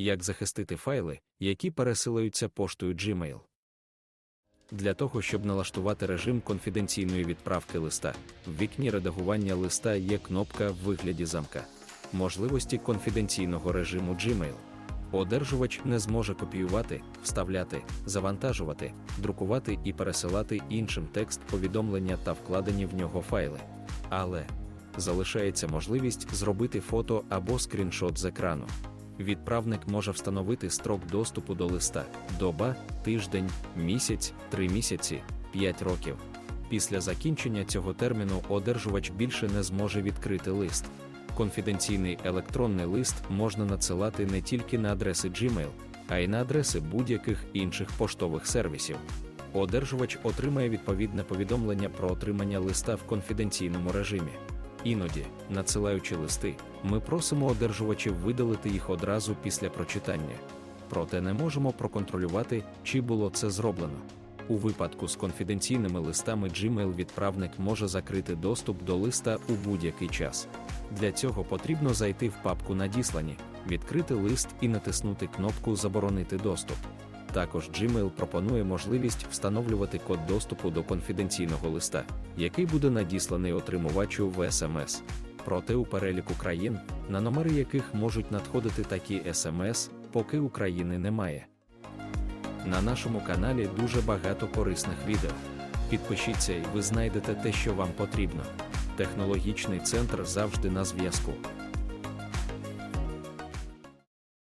Як захистити файли, які пересилаються поштою Gmail. Для того, щоб налаштувати режим конфіденційної відправки листа, в вікні редагування листа є кнопка в вигляді замка. Можливості конфіденційного режиму Gmail. Одержувач не зможе копіювати, вставляти, завантажувати, друкувати і пересилати іншим текст повідомлення та вкладені в нього файли. Але залишається можливість зробити фото або скріншот з екрану. Відправник може встановити строк доступу до листа доба, тиждень, місяць, три місяці, 5 років. Після закінчення цього терміну одержувач більше не зможе відкрити лист. Конфіденційний електронний лист можна надсилати не тільки на адреси Gmail, а й на адреси будь-яких інших поштових сервісів. Одержувач отримає відповідне повідомлення про отримання листа в конфіденційному режимі. Іноді, надсилаючи листи, ми просимо одержувачів видалити їх одразу після прочитання. Проте не можемо проконтролювати, чи було це зроблено. У випадку з конфіденційними листами Gmail відправник може закрити доступ до листа у будь-який час. Для цього потрібно зайти в папку Надіслані, відкрити лист і натиснути кнопку Заборонити доступ. Також Gmail пропонує можливість встановлювати код доступу до конфіденційного листа, який буде надісланий отримувачу в СМС. Проте у переліку країн, на номери яких можуть надходити такі СМС, поки України немає. На нашому каналі дуже багато корисних відео. Підпишіться і ви знайдете те, що вам потрібно. Технологічний центр завжди на зв'язку.